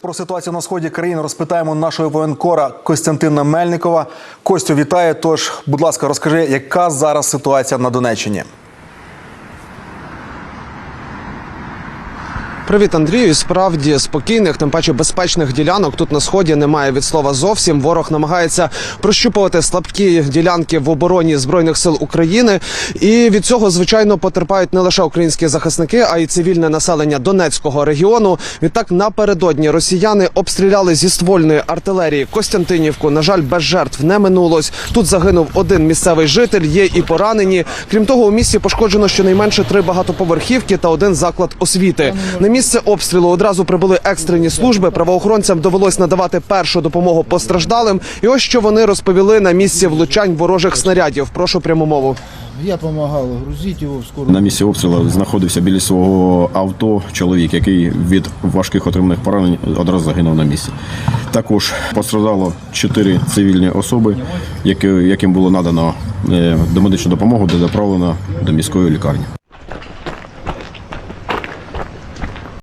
Про ситуацію на сході країни розпитаємо нашого воєнкора Костянтина Мельникова. Костю, вітаю. Тож, будь ласка, розкажи, яка зараз ситуація на Донеччині? Привіт, Андрію. І Справді спокійних, тим паче безпечних ділянок тут на сході немає від слова зовсім. Ворог намагається прощупувати слабкі ділянки в обороні збройних сил України. І від цього, звичайно, потерпають не лише українські захисники, а й цивільне населення Донецького регіону. Відтак напередодні росіяни обстріляли зі ствольної артилерії Костянтинівку. На жаль, без жертв не минулось. Тут загинув один місцевий житель. Є і поранені. Крім того, у місті пошкоджено щонайменше три багатоповерхівки та один заклад освіти. На місце обстрілу одразу прибули екстрені служби. Правоохоронцям довелось надавати першу допомогу постраждалим. І ось що вони розповіли на місці влучань ворожих снарядів. Прошу пряму мову. Я допомагав грузити його в скору. На місці обстрілу знаходився біля свого авто чоловік, який від важких отриманих поранень одразу загинув на місці. Також постраждало чотири цивільні особи, які- яким було надано е, домедичну допомогу, де доправлено до міської лікарні.